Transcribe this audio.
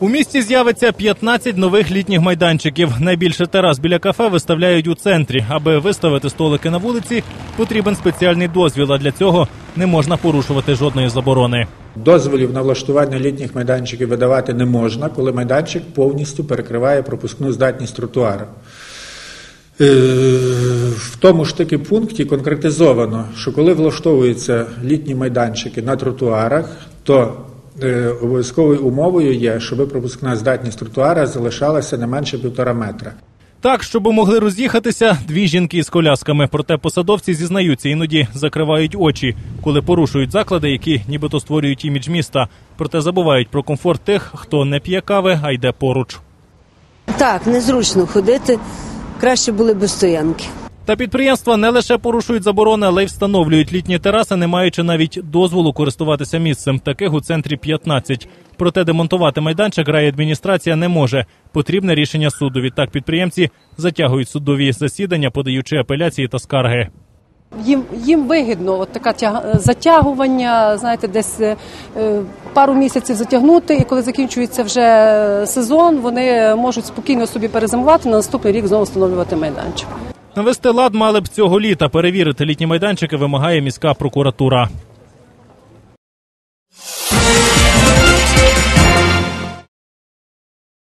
У місті з'явиться 15 нових літніх майданчиків. Найбільше терас біля кафе виставляють у центрі. Аби виставити столики на вулиці, потрібен спеціальний дозвіл. А для цього не можна порушувати жодної заборони. Дозволів на влаштування літніх майданчиків видавати не можна, коли майданчик повністю перекриває пропускну здатність тротуару. Е, В тому ж таки пункті конкретизовано, що коли влаштовуються літні майданчики на тротуарах, то обов'язковою умовою є, щоб пропускна здатність тротуара залишалася не менше півтора метра. Так, щоб могли роз'їхатися дві жінки з колясками. Проте посадовці зізнаються, іноді закривають очі, коли порушують заклади, які нібито створюють імідж міста. Проте забувають про комфорт тих, хто не п'є кави, а йде поруч. Так, незручно ходити. Краще були без стоянки. Та підприємства не лише порушують заборони, але й встановлюють літні тераси, не маючи навіть дозволу користуватися місцем. Таких у центрі 15. Проте демонтувати майданчик райадміністрація не може. Потрібне рішення суду. Відтак підприємці затягують судові засідання, подаючи апеляції та скарги. Їм, їм вигідно от таке тяг- затягування, знаєте, десь е, е, пару місяців затягнути, і коли закінчується вже сезон, вони можуть спокійно собі перезимувати, на наступний рік знову встановлювати майданчик. Навести лад мали б цього літа. Перевірити літні майданчики вимагає міська прокуратура.